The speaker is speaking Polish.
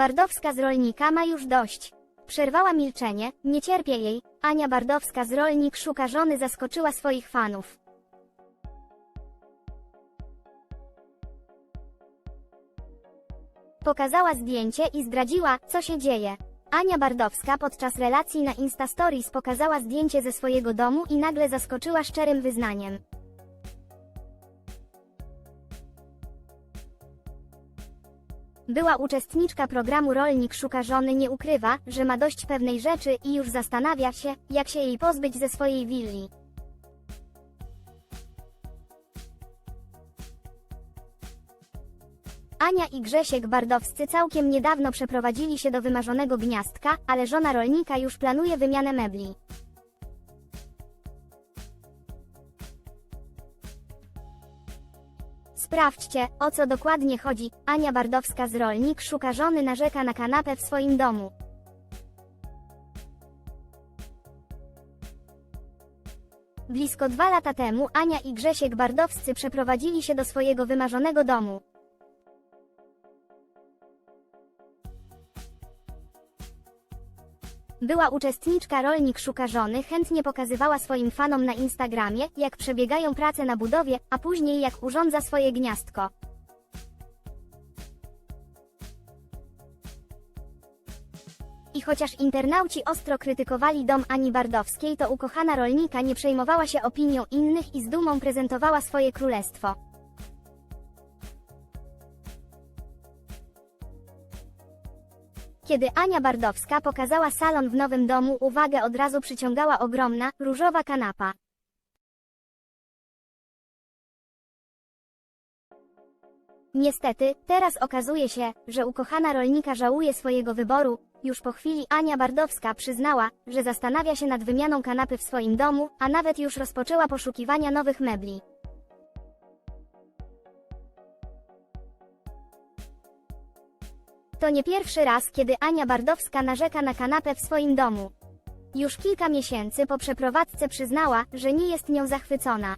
Bardowska z rolnika ma już dość. Przerwała milczenie, nie cierpię jej. Ania Bardowska z rolnik szuka żony zaskoczyła swoich fanów. Pokazała zdjęcie i zdradziła, co się dzieje. Ania Bardowska podczas relacji na Insta Stories pokazała zdjęcie ze swojego domu i nagle zaskoczyła szczerym wyznaniem. Była uczestniczka programu Rolnik szuka żony nie ukrywa, że ma dość pewnej rzeczy i już zastanawia się, jak się jej pozbyć ze swojej willi. Ania i Grzesiek Bardowscy całkiem niedawno przeprowadzili się do wymarzonego gniazdka, ale żona rolnika już planuje wymianę mebli. Sprawdźcie, o co dokładnie chodzi. Ania Bardowska z Rolnik szuka żony narzeka na kanapę w swoim domu. Blisko dwa lata temu Ania i Grzesiek Bardowscy przeprowadzili się do swojego wymarzonego domu. Była uczestniczka Rolnik Szuka Żony chętnie pokazywała swoim fanom na Instagramie, jak przebiegają prace na budowie, a później jak urządza swoje gniazdko. I chociaż internauci ostro krytykowali dom Ani Bardowskiej, to ukochana rolnika nie przejmowała się opinią innych i z dumą prezentowała swoje królestwo. Kiedy Ania Bardowska pokazała salon w nowym domu, uwagę od razu przyciągała ogromna, różowa kanapa. Niestety, teraz okazuje się, że ukochana rolnika żałuje swojego wyboru. Już po chwili Ania Bardowska przyznała, że zastanawia się nad wymianą kanapy w swoim domu, a nawet już rozpoczęła poszukiwania nowych mebli. To nie pierwszy raz, kiedy Ania Bardowska narzeka na kanapę w swoim domu. Już kilka miesięcy po przeprowadzce przyznała, że nie jest nią zachwycona.